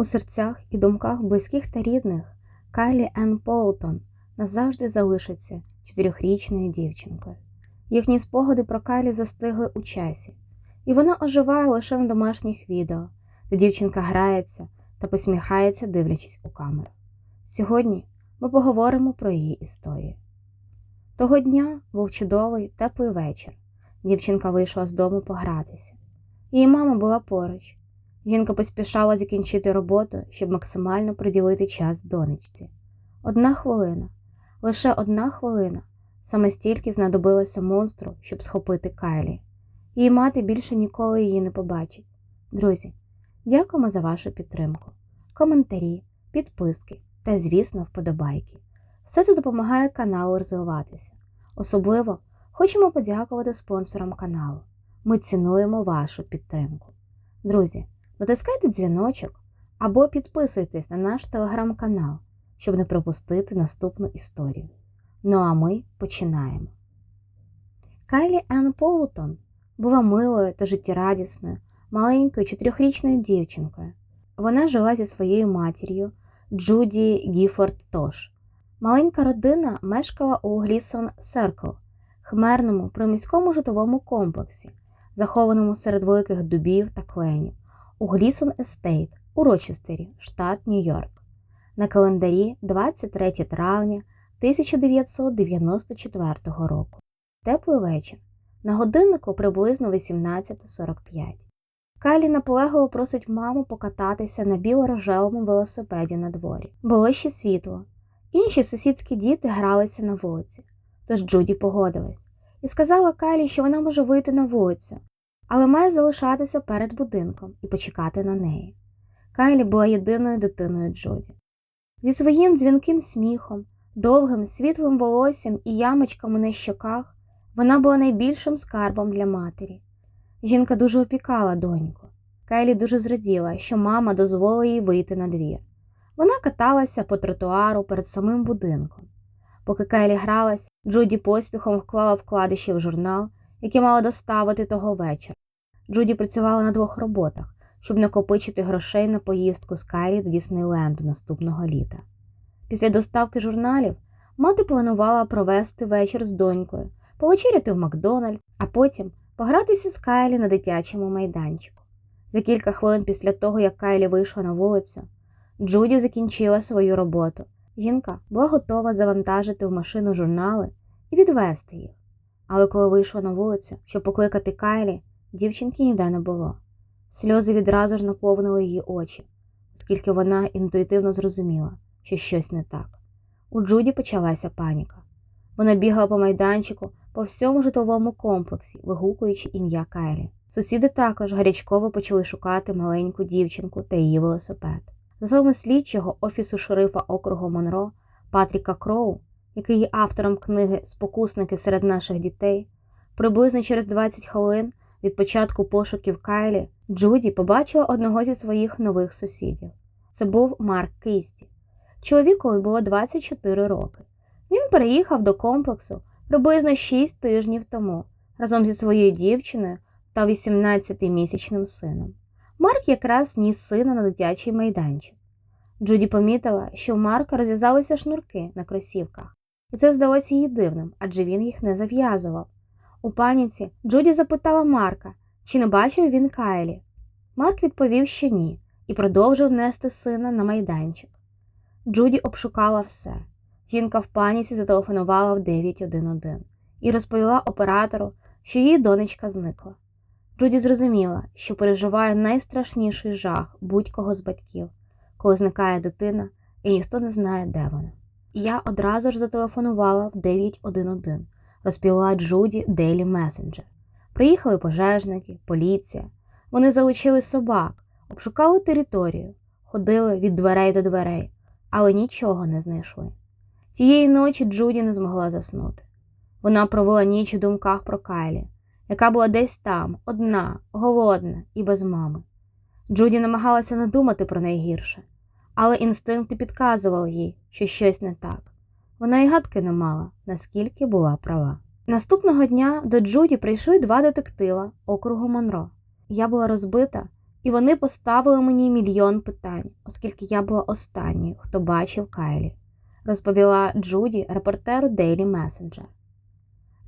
У серцях і думках близьких та рідних Кайлі Енн Полтон назавжди залишиться чотирьохрічною дівчинкою. Їхні спогади про Кайлі застигли у часі, і вона оживає лише на домашніх відео, де дівчинка грається та посміхається, дивлячись у камеру. Сьогодні ми поговоримо про її історію. Того дня був чудовий теплий вечір. Дівчинка вийшла з дому погратися. Її мама була поруч. Жінка поспішала закінчити роботу, щоб максимально приділити час донечці. Одна хвилина, лише одна хвилина, саме стільки знадобилося монстру, щоб схопити Кайлі. Її мати більше ніколи її не побачить. Друзі, дякуємо за вашу підтримку, коментарі, підписки та, звісно, вподобайки. Все це допомагає каналу розвиватися. Особливо хочемо подякувати спонсорам каналу. Ми цінуємо вашу підтримку. Друзі, натискайте дзвіночок або підписуйтесь на наш телеграм-канал, щоб не пропустити наступну історію. Ну а ми починаємо. Кайлі Енн Полутон була милою та життєрадісною, маленькою чотирьохрічною дівчинкою. Вона жила зі своєю матір'ю Джуді Гіфорд Тош. Маленька родина мешкала у Глісон Серкл, хмерному приміському житловому комплексі, захованому серед великих дубів та кленів, у Глісон Естейт у Рочестері, штат Нью-Йорк. На календарі 23 травня 1994 року. Теплий вечір. На годиннику приблизно 18.45. Кайлі наполегливо просить маму покататися на біло-рожевому велосипеді на дворі. Було ще світло. Інші сусідські діти гралися на вулиці, тож Джуді погодилась і сказала Кайлі, що вона може вийти на вулицю, але має залишатися перед будинком і почекати на неї. Кайлі була єдиною дитиною Джуді. Зі своїм дзвінким сміхом, довгим світлим волоссям і ямочками на щоках вона була найбільшим скарбом для матері. Жінка дуже опікала доньку. Кайлі дуже зраділа, що мама дозволила їй вийти на двір. Вона каталася по тротуару перед самим будинком. Поки Кайлі гралась, Джуді поспіхом вклала вкладиші в журнал, який мала доставити того вечора. Джуді працювала на двох роботах, щоб накопичити грошей на поїздку з Кайлі до Діснейленду наступного літа. Після доставки журналів мати планувала провести вечір з донькою, повечеряти в Макдональдс, а потім погратися з Кайлі на дитячому майданчику. За кілька хвилин після того, як Кайлі вийшла на вулицю, Джуді закінчила свою роботу. Жінка була готова завантажити в машину журнали і відвести їх. Але коли вийшла на вулицю, щоб покликати Кайлі, дівчинки ніде не було. Сльози відразу ж наповнили її очі, оскільки вона інтуїтивно зрозуміла, що щось не так. У Джуді почалася паніка. Вона бігала по майданчику по всьому житловому комплексі, вигукуючи ім'я Кайлі. Сусіди також гарячково почали шукати маленьку дівчинку та її велосипед. За словами слідчого офісу шерифа округу Монро Патріка Кроу, який є автором книги Спокусники серед наших дітей, приблизно через 20 хвилин від початку пошуків Кайлі Джуді побачила одного зі своїх нових сусідів. Це був Марк Кисті. Чоловікові було 24 роки. Він переїхав до комплексу приблизно 6 тижнів тому разом зі своєю дівчиною та 18-місячним сином. Марк якраз ніс сина на дитячий майданчик. Джуді помітила, що у Марка розв'язалися шнурки на кросівках, і це здалося їй дивним, адже він їх не зав'язував. У паніці Джуді запитала Марка, чи не бачив він Кайлі. Марк відповів, що ні, і продовжив нести сина на майданчик. Джуді обшукала все. Жінка в паніці зателефонувала в 911 і розповіла оператору, що її донечка зникла. Джуді зрозуміла, що переживає найстрашніший жах будь-кого з батьків, коли зникає дитина і ніхто не знає, де вона. Я одразу ж зателефонувала в 911, розповіла Джуді Дейлі Месенджер. Приїхали пожежники, поліція. Вони залучили собак, обшукали територію, ходили від дверей до дверей, але нічого не знайшли. Тієї ночі Джуді не змогла заснути. Вона провела ніч у думках про Кайлі, яка була десь там, одна, голодна і без мами. Джуді намагалася не думати про найгірше, але інстинкти підказували їй, що щось не так. Вона й гадки не мала, наскільки була права. Наступного дня до Джуді прийшли два детектива округу Монро. Я була розбита і вони поставили мені мільйон питань, оскільки я була останньою, хто бачив Кайлі, розповіла Джуді репортеру Daily Messenger.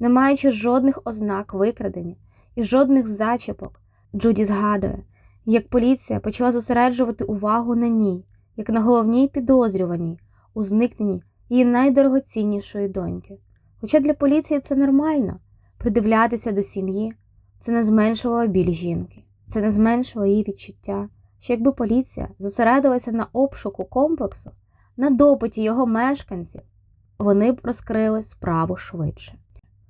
Не маючи жодних ознак викрадення і жодних зачіпок, Джуді згадує, як поліція почала зосереджувати увагу на ній, як на головній підозрюваній у зникненні її найдорогоціннішої доньки. Хоча для поліції це нормально придивлятися до сім'ї, це не зменшувало біль жінки, це не зменшило її відчуття, що якби поліція зосередилася на обшуку комплексу, на допиті його мешканців, вони б розкрили справу швидше.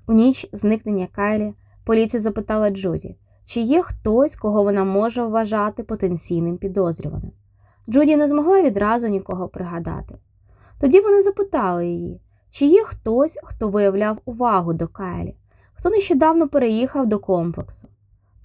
У ніч зникнення Кайлі поліція запитала Джуді, чи є хтось, кого вона може вважати потенційним підозрюваним. Джуді не змогла відразу нікого пригадати. Тоді вони запитали її, чи є хтось, хто виявляв увагу до Кайлі, хто нещодавно переїхав до комплексу.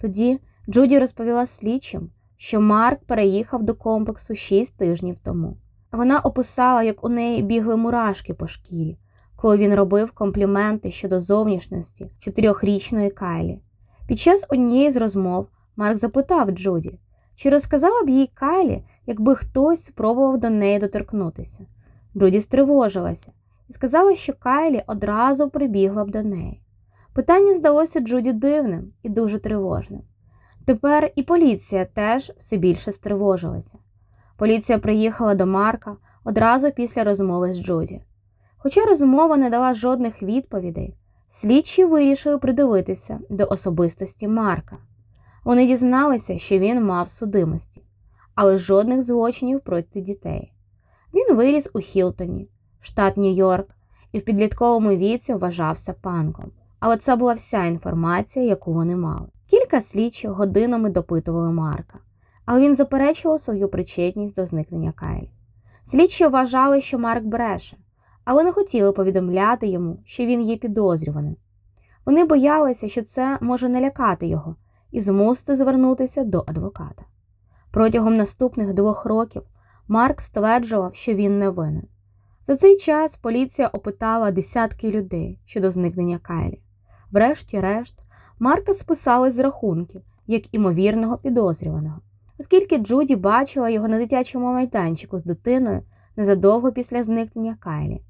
Тоді Джуді розповіла слідчим, що Марк переїхав до комплексу шість тижнів тому. Вона описала, як у неї бігли мурашки по шкірі, коли він робив компліменти щодо зовнішності чотирьохрічної Кайлі. Під час однієї з розмов Марк запитав Джуді, чи розказала б їй Кайлі, якби хтось спробував до неї доторкнутися. Джуді стривожилася і сказала, що Кайлі одразу прибігла б до неї. Питання здалося Джуді дивним і дуже тривожним. Тепер і поліція теж все більше стривожилася. Поліція приїхала до Марка одразу після розмови з Джуді. Хоча розмова не дала жодних відповідей, слідчі вирішили придивитися до особистості Марка. Вони дізналися, що він мав судимості, але жодних злочинів проти дітей. Він виріс у Хілтоні, штат Нью-Йорк, і в підлітковому віці вважався панком. Але це була вся інформація, яку вони мали. Кілька слідчих годинами допитували Марка, але він заперечував свою причетність до зникнення Кайлі. Слідчі вважали, що Марк бреше, але не хотіли повідомляти йому, що він є підозрюваним. Вони боялися, що це може налякати його і змусити звернутися до адвоката. Протягом наступних двох років Марк стверджував, що він не винен. За цей час поліція опитала десятки людей щодо зникнення Кайлі. Врешті-решт, Марка списали з рахунків як імовірного підозрюваного, оскільки Джуді бачила його на дитячому майданчику з дитиною незадовго після зникнення Кайлі.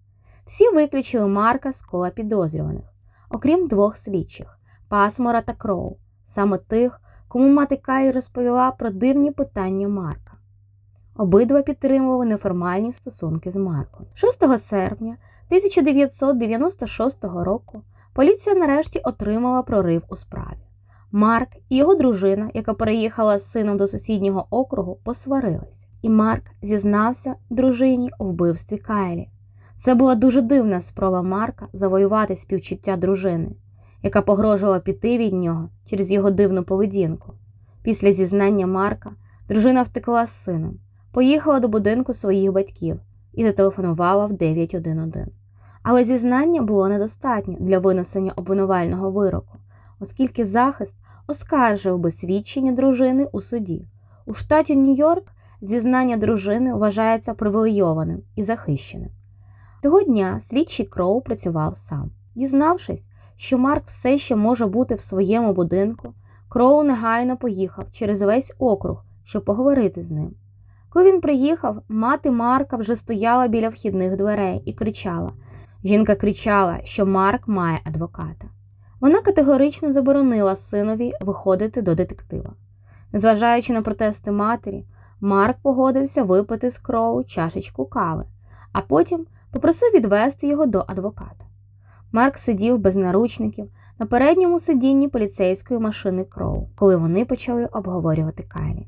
Всі виключили Марка з кола підозрюваних, окрім двох слідчих Пасмора та Кроу, саме тих, кому мати Кайлі розповіла про дивні питання Марка. Обидва підтримували неформальні стосунки з Марком. 6 серпня 1996 року поліція нарешті отримала прорив у справі. Марк і його дружина, яка переїхала з сином до сусіднього округу, посварилися, і Марк зізнався дружині у вбивстві Кайлі. Це була дуже дивна спроба Марка завоювати співчуття дружини, яка погрожувала піти від нього через його дивну поведінку. Після зізнання Марка дружина втекла з сином, поїхала до будинку своїх батьків і зателефонувала в 911. Але зізнання було недостатньо для винесення обвинувального вироку, оскільки захист оскаржив би свідчення дружини у суді. У штаті Нью-Йорк зізнання дружини вважається привілейованим і захищеним. Того дня слідчий Кроу працював сам. Дізнавшись, що Марк все ще може бути в своєму будинку, Кроу негайно поїхав через весь округ, щоб поговорити з ним. Коли він приїхав, мати Марка вже стояла біля вхідних дверей і кричала. Жінка кричала, що Марк має адвоката. Вона категорично заборонила синові виходити до детектива. Незважаючи на протести матері, Марк погодився випити з кроу чашечку кави, а потім попросив відвести його до адвоката. Марк сидів без наручників на передньому сидінні поліцейської машини Кроу, коли вони почали обговорювати Кайлі.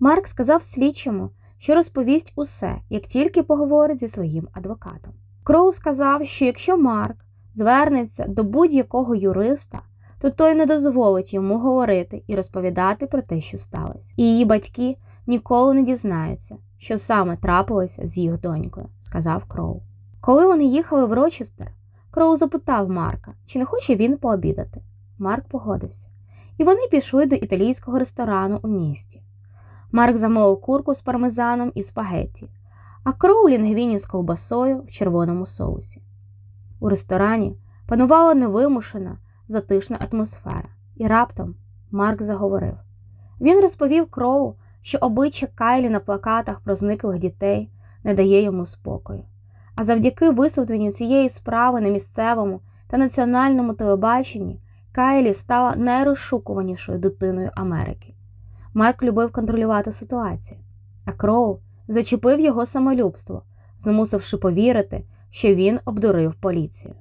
Марк сказав слідчому, що розповість усе, як тільки поговорить зі своїм адвокатом. Кроу сказав, що якщо Марк звернеться до будь-якого юриста, то той не дозволить йому говорити і розповідати про те, що сталося. І її батьки ніколи не дізнаються, що саме трапилося з їх донькою, сказав Кроу. Коли вони їхали в Рочестер, Кроу запитав Марка, чи не хоче він пообідати. Марк погодився, і вони пішли до італійського ресторану у місті. Марк замовив курку з пармезаном і спагетті, а Кроу лінгвіні з ковбасою в червоному соусі. У ресторані панувала невимушена, затишна атмосфера, і раптом Марк заговорив. Він розповів Кроу що обличчя Кайлі на плакатах про зниклих дітей не дає йому спокою. А завдяки висвітленню цієї справи на місцевому та національному телебаченні Кайлі стала найрозшукуванішою дитиною Америки. Марк любив контролювати ситуацію, а Кроу зачепив його самолюбство, змусивши повірити, що він обдурив поліцію.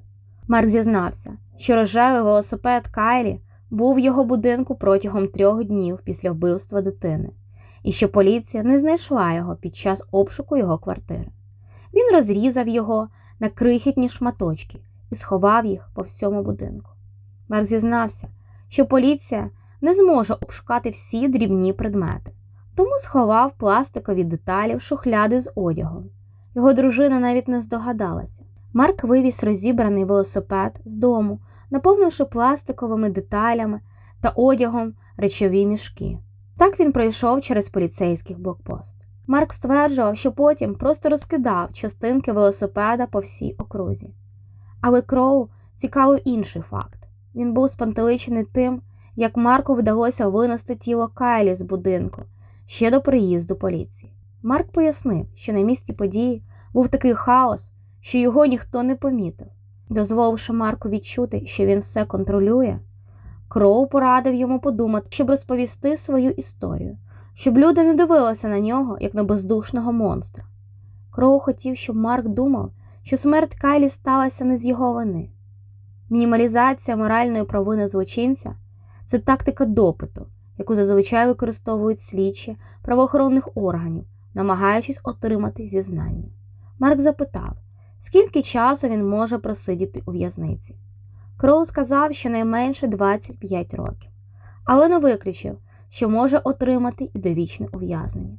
Марк зізнався, що рожевий велосипед Кайлі був в його будинку протягом трьох днів після вбивства дитини, і що поліція не знайшла його під час обшуку його квартири. Він розрізав його на крихітні шматочки і сховав їх по всьому будинку. Марк зізнався, що поліція не зможе обшукати всі дрібні предмети, тому сховав пластикові деталі в шухляди з одягом. Його дружина навіть не здогадалася. Марк вивіз розібраний велосипед з дому, наповнивши пластиковими деталями та одягом речові мішки. Так він пройшов через поліцейський блокпост. Марк стверджував, що потім просто розкидав частинки велосипеда по всій окрузі. Але Кроу цікавив інший факт. Він був спантеличений тим, як Марку вдалося винести тіло Кайлі з будинку ще до приїзду поліції. Марк пояснив, що на місці події був такий хаос, що його ніхто не помітив. Дозволивши Марку відчути, що він все контролює, Кроу порадив йому подумати, щоб розповісти свою історію, щоб люди не дивилися на нього, як на бездушного монстра. Кроу хотів, щоб Марк думав, що смерть Кайлі сталася не з його вини. Мінімалізація моральної провини злочинця це тактика допиту, яку зазвичай використовують слідчі правоохоронних органів, намагаючись отримати зізнання. Марк запитав, скільки часу він може просидіти у в'язниці. Кроу сказав, що найменше 25 років, але не виключив, що може отримати і довічне ув'язнення.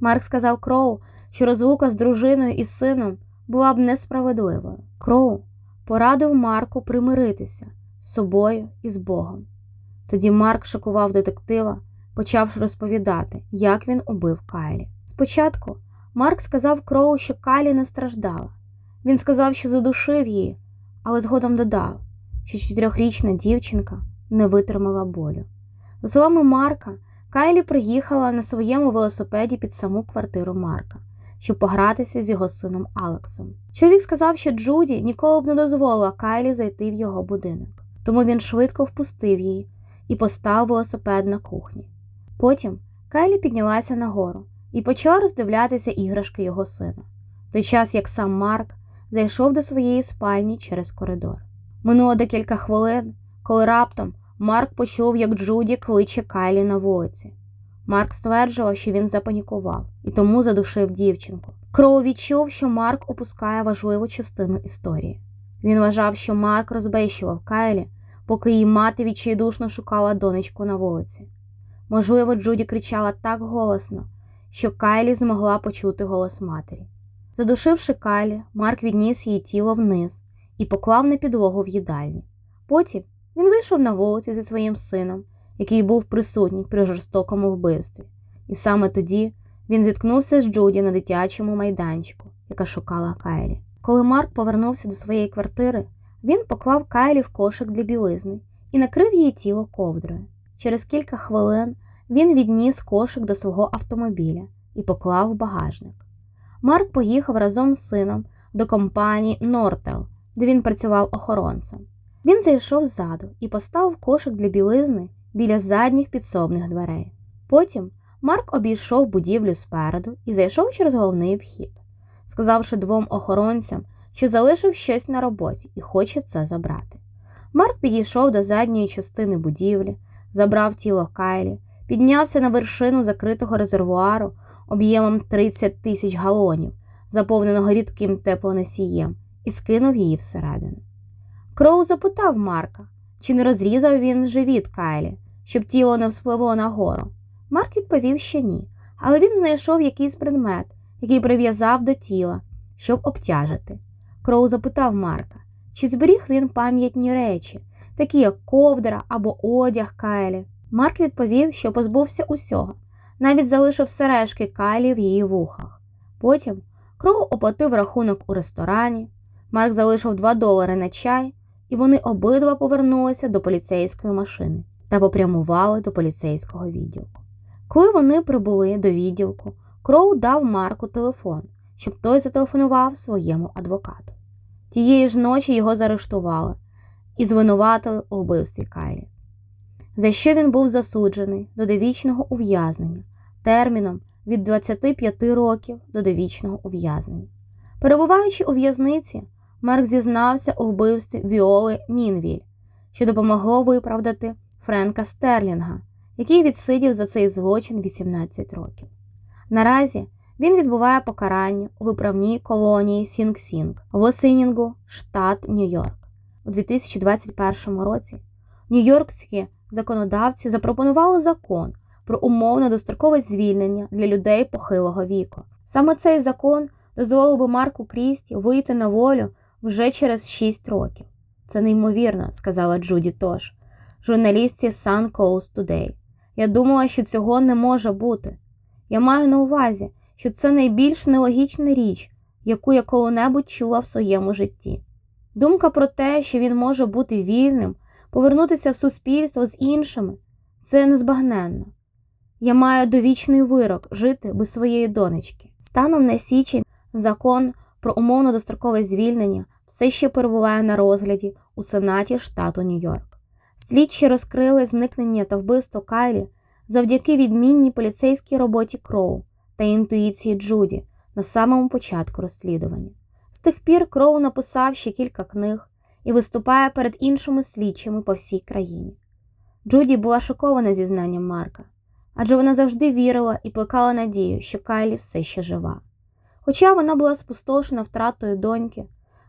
Марк сказав Кроу, що розлука з дружиною і сином була б несправедливою. Кроу порадив Марку примиритися з собою і з Богом. Тоді Марк шокував детектива, почавши розповідати, як він убив Кайлі. Спочатку Марк сказав Кроу, що Кайлі не страждала. Він сказав, що задушив її, але згодом додав, що чотирьохрічна дівчинка не витримала болю. За словами Марка, Кайлі приїхала на своєму велосипеді під саму квартиру Марка, щоб погратися з його сином Алексом. Чоловік сказав, що Джуді ніколи б не дозволила Кайлі зайти в його будинок, тому він швидко впустив її і поставив велосипед на кухні. Потім Кайлі піднялася нагору і почала роздивлятися іграшки його сина, в той час як сам Марк зайшов до своєї спальні через коридор. Минуло декілька хвилин, коли раптом Марк почув, як Джуді кличе Кайлі на вулиці. Марк стверджував, що він запанікував і тому задушив дівчинку. Кроу відчув, що Марк опускає важливу частину історії. Він вважав, що Марк розбещував Кайлі, поки її мати відчайдушно шукала донечку на вулиці. Можливо, Джуді кричала так голосно, що Кайлі змогла почути голос матері. Задушивши Кайлі, Марк відніс її тіло вниз і поклав на підлогу в їдальні. Потім він вийшов на вулицю зі своїм сином, який був присутній при жорстокому вбивстві, і саме тоді він зіткнувся з Джуді на дитячому майданчику, яка шукала Кайлі. Коли Марк повернувся до своєї квартири, він поклав Кайлі в кошик для білизни і накрив її тіло ковдрою. Через кілька хвилин він відніс кошик до свого автомобіля і поклав в багажник. Марк поїхав разом з сином до компанії Нортел, де він працював охоронцем. Він зайшов ззаду і поставив кошик для білизни біля задніх підсобних дверей. Потім Марк обійшов будівлю спереду і зайшов через головний вхід, сказавши двом охоронцям, що залишив щось на роботі і хоче це забрати. Марк підійшов до задньої частини будівлі, забрав тіло Кайлі, піднявся на вершину закритого резервуару об'ємом 30 тисяч галонів, заповненого рідким теплоносієм, і скинув її всередину. Кроу запитав Марка, чи не розрізав він живіт Кайлі, щоб тіло не вспливло нагору. Марк відповів, що ні, але він знайшов якийсь предмет, який прив'язав до тіла, щоб обтяжити. Кроу запитав Марка, чи зберіг він пам'ятні речі, такі як ковдра або одяг Кайлі. Марк відповів, що позбувся усього, навіть залишив сережки Кайлі в її вухах. Потім Кроу оплатив рахунок у ресторані, Марк залишив 2 долари на чай, і вони обидва повернулися до поліцейської машини та попрямували до поліцейського відділку. Коли вони прибули до відділку, Кроу дав Марку телефон, щоб той зателефонував своєму адвокату. Тієї ж ночі його заарештували і звинуватили у вбивстві Кайлі, за що він був засуджений до довічного ув'язнення терміном від 25 років до довічного ув'язнення. Перебуваючи у в'язниці, Марк зізнався у вбивстві Віоли Мінвіль, що допомогло виправдати Френка Стерлінга, який відсидів за цей злочин 18 років. Наразі він відбуває покарання у виправній колонії Сінг-Сінг в Осинінгу, штат Нью-Йорк. У 2021 році нью-йоркські законодавці запропонували закон про умовне дострокове звільнення для людей похилого віку. Саме цей закон дозволив би Марку Крісті вийти на волю вже через 6 років. Це неймовірно, сказала Джуді Тош, журналістці Sun Coast Today. Я думала, що цього не може бути. Я маю на увазі, що це найбільш нелогічна річ, яку я коли-небудь чула в своєму житті. Думка про те, що він може бути вільним, повернутися в суспільство з іншими, це незбагненно. Я маю довічний вирок жити без своєї донечки. Станом на січень закон про умовно дострокове звільнення все ще перебуває на розгляді у Сенаті штату Нью-Йорк. Слідчі розкрили зникнення та вбивство Кайлі завдяки відмінній поліцейській роботі Кроу та інтуїції Джуді на самому початку розслідування. З тих пір Кроу написав ще кілька книг і виступає перед іншими слідчими по всій країні. Джуді була шокована зізнанням Марка, адже вона завжди вірила і плекала надію, що Кайлі все ще жива. Хоча вона була спустошена втратою доньки,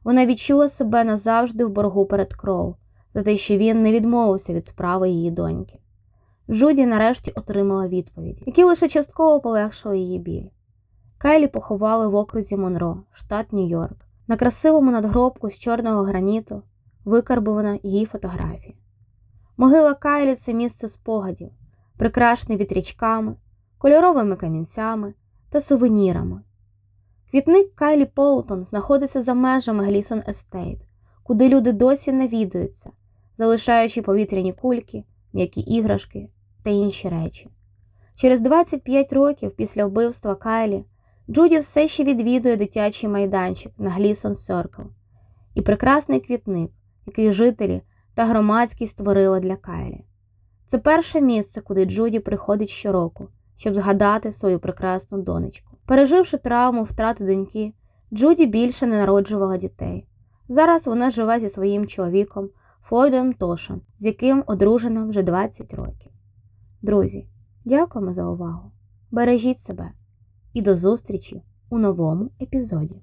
вона відчула себе назавжди в боргу перед Кроу за те, що він не відмовився від справи її доньки. Джуді нарешті отримала відповіді, які лише частково полегшили її біль. Кайлі поховали в окрузі Монро, штат Нью-Йорк. На красивому надгробку з чорного граніту викарбована її фотографія. Могила Кайлі це місце спогадів, прикрашене вітрячками, кольоровими камінцями та сувенірами. Квітник Кайлі Полтон знаходиться за межами Глісон Естейт, куди люди досі навідуються, залишаючи повітряні кульки, м'які іграшки та інші речі. Через 25 років після вбивства Кайлі Джуді все ще відвідує дитячий майданчик на Глісон Сьоркл і прекрасний квітник, який жителі та громадськість створили для Кайлі. Це перше місце, куди Джуді приходить щороку, щоб згадати свою прекрасну донечку. Переживши травму втрати доньки, Джуді більше не народжувала дітей. Зараз вона живе зі своїм чоловіком Флойдом Тошем, з яким одружена вже 20 років. Друзі, дякуємо за увагу! Бережіть себе і до зустрічі у новому епізоді.